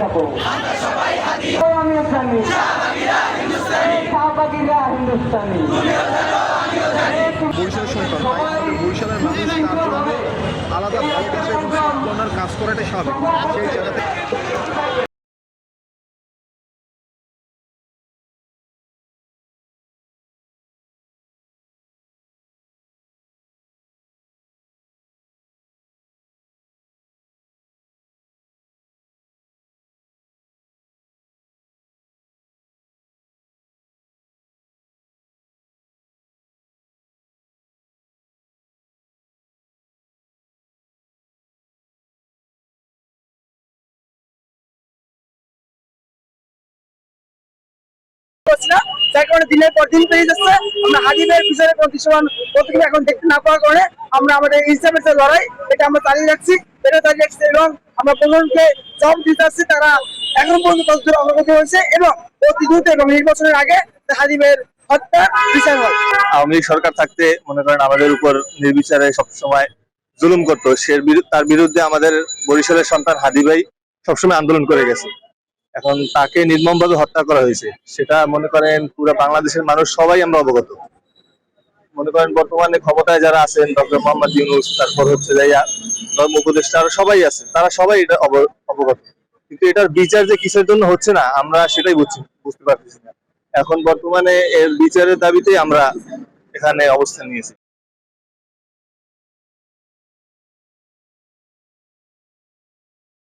যাব আমি জানি শাহবাগিরা হিন্দুস্তানি বরিশালের সন্তান মানুষ আলাদা ভালোবাসা কাজ করাটাই স্বাভাবিক। সেই জায়গাতে পাচ্ছি না যার কারণে দিনের পর দিন পেরিয়ে যাচ্ছে। আমরা পিছনে কোনো দৃশ্যমান প্রতিক্রিয়া এখন দেখতে না পাওয়ার কারণে আমরা আমাদের লড়াই, এটা আমরা চালিয়ে এটা চালিয়ে এবং আমরা জবাব দিতে তারা এখন পর্যন্ত অগ্রগতি হয়েছে এবং অতি দ্রুত এবং নির্বাচনের আগে হত্যা বিচার হয়। আওয়ামী সরকার থাকতে মনে করেন আমাদের উপর নির্বিচারে সবসময় জুলুম করতো। সে তার বিরুদ্ধে আমাদের বরিশালের সন্তান হাদি ভাই সবসময় আন্দোলন করে গেছে। এখন তাকে নির্মমভাবে হত্যা করা হয়েছে। সেটা মনে করেন পুরো বাংলাদেশের মানুষ, সবাই আমরা অবগত। মনে করেন বর্তমানে ক্ষমতায় যারা আছেন, ডক্টর মোহাম্মদ ইউনুস, তারপর হচ্ছে যাইয়া ধর্ম উপদেষ্টা সবাই আছে। তারা সবাই এটা অব- অবগত। কিন্তু এটার বিচার যে কিসের জন্য হচ্ছে না, আমরা সেটাই বুঝছি, বুঝতে পারতেছি না। এখন বর্তমানে এর বিচারের দাবিতে আমরা এখানে অবস্থান নিয়েছি।